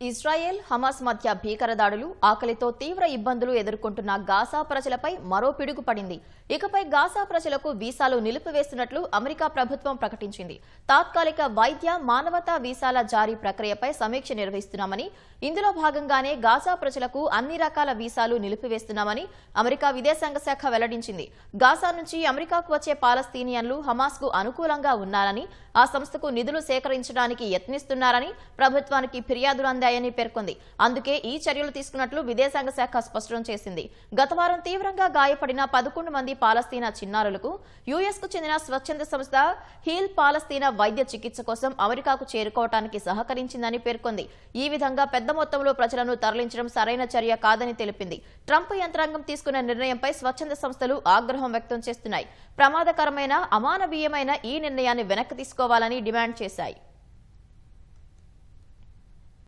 Israel Hamas మధ్య భీకర దాడులు ఆకలితో తీవ్ర ఇబ్బందులు ఎదుర్కొంటున్న గాసా ప్రజలపై మరో పిడుగు పడింది ఇకపై గాసా ప్రజలకు వీసాలు నిలిపివేస్తున్నట్లు అమెరికా ప్రభుత్వం ప్రకటించింది. తాత్కాలిక వైద్య మానవతా వీసాల జారీ ప్రక్రియపై సమీక్ష నిర్వహిస్తున్నామని ఇందులో భాగంగానే గాజా ప్రజలకు అన్ని రకాల వీసాలు నిలిపివేస్తున్నామని అమెరికా విదేశాంగ శాఖ వెల్లడించింది. గాజా నుంచి అమెరికాకు వచ్చే పాలస్తీనియన్లు హమాస్కు అనుకూలంగా ఉన్నారని ఆ సంస్థకు నిధులు సేకరించడానికి యత్నిస్తున్నారని ప్రభుత్వానికి ఫిర్యాదులు అందాయని పేర్కొంది. అందుకే ఈ చర్యలు తీసుకున్నట్లు విదేశాంగ శాఖ స్పష్టం చేసింది. గత వారం తీవ్రంగా గాయపడిన పదకొండు మంది పాలస్తీనా చిన్నారులకు యుఎస్కు చెందిన స్వచ్ఛంద సంస్థ హీల్ పాలస్తీనా వైద్య చికిత్స కోసం అమెరికాకు చేరుకోవటానికి సహకరించిందని పేర్కొంది. ఈ విధంగా పెద్ద మొత్తంలో ప్రజలను తరలించడం సరైన చర్య కాదని తెలిపింది. ట్రంప్ యంత్రాంగం తీసుకున్న నిర్ణయంపై స్వచ్ఛంద సంస్థలు ఆగ్రహం వ్యక్తం చేస్తున్నాయి. ప్రమాదకరమైన అమానవీయమైన ఈ నిర్ణయాన్ని వెనక్కి తీసుకోవాలని డిమాండ్ చేశాయి.